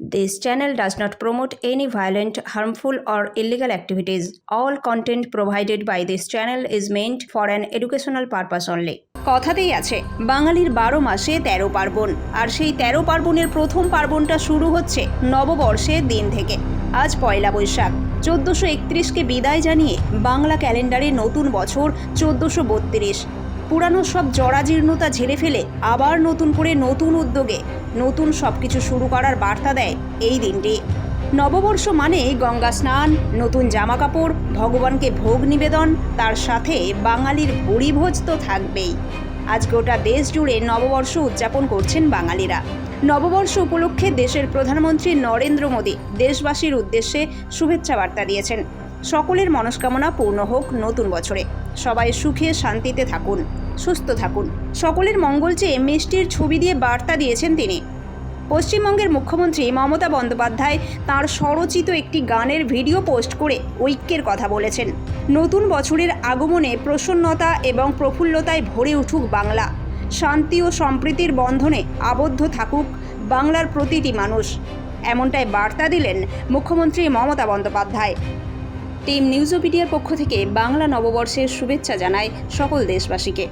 This channel does not promote any violent, harmful, or illegal activities. All content provided by this channel is meant for an educational purpose only. কথাতেই আছে বাঙালির বারো মাসে তেরো পার্বণ আর সেই তেরো পার্বণের প্রথম পার্বণটা শুরু হচ্ছে নববর্ষের দিন থেকে আজ পয়লা বৈশাখ চোদ্দোশো একত্রিশকে বিদায় জানিয়ে বাংলা ক্যালেন্ডারে নতুন বছর চোদ্দোশো বত্রিশ পুরানো সব জরাজীর্ণতা ঝেড়ে ফেলে আবার নতুন করে নতুন উদ্যোগে নতুন সব কিছু শুরু করার বার্তা দেয় এই দিনটি। নববর্ষ মানে গঙ্গা স্নান, নতুন জামা কাপড় ভগবানকে ভোগ নিবেদন, তার সাথে বাঙালির ভোজ তো থাকবেই। আজ গোটা দেশ জুড়ে নববর্ষ উদযাপন করছেন বাঙালিরা। নববর্ষ উপলক্ষে দেশের প্রধানমন্ত্রী নরেন্দ্র মোদী দেশবাসীর উদ্দেশ্যে শুভেচ্ছা বার্তা দিয়েছেন। সকলের মনস্কামনা পূর্ণ হোক নতুন বছরে। সবাই সুখে শান্তিতে থাকুন, সুস্থ থাকুন। সকলের মঙ্গল চেয়ে মিষ্টির ছবি দিয়ে বার্তা দিয়েছেন তিনি। পশ্চিমবঙ্গের মুখ্যমন্ত্রী মমতা বন্দ্যোপাধ্যায় তাঁর স্বরচিত একটি গানের ভিডিও পোস্ট করে ঐক্যের কথা বলেছেন। নতুন বছরের আগমনে প্রসন্নতা এবং প্রফুল্লতায় ভরে উঠুক বাংলা। শান্তি ও সম্প্রীতির বন্ধনে আবদ্ধ থাকুক বাংলার প্রতিটি মানুষ। এমনটাই বার্তা দিলেন মুখ্যমন্ত্রী মমতা বন্দ্যোপাধ্যায়। টিম নিউজোপিডিয়ার পক্ষ থেকে বাংলা নববর্ষের শুভেচ্ছা জানায় সকল দেশবাসীকে।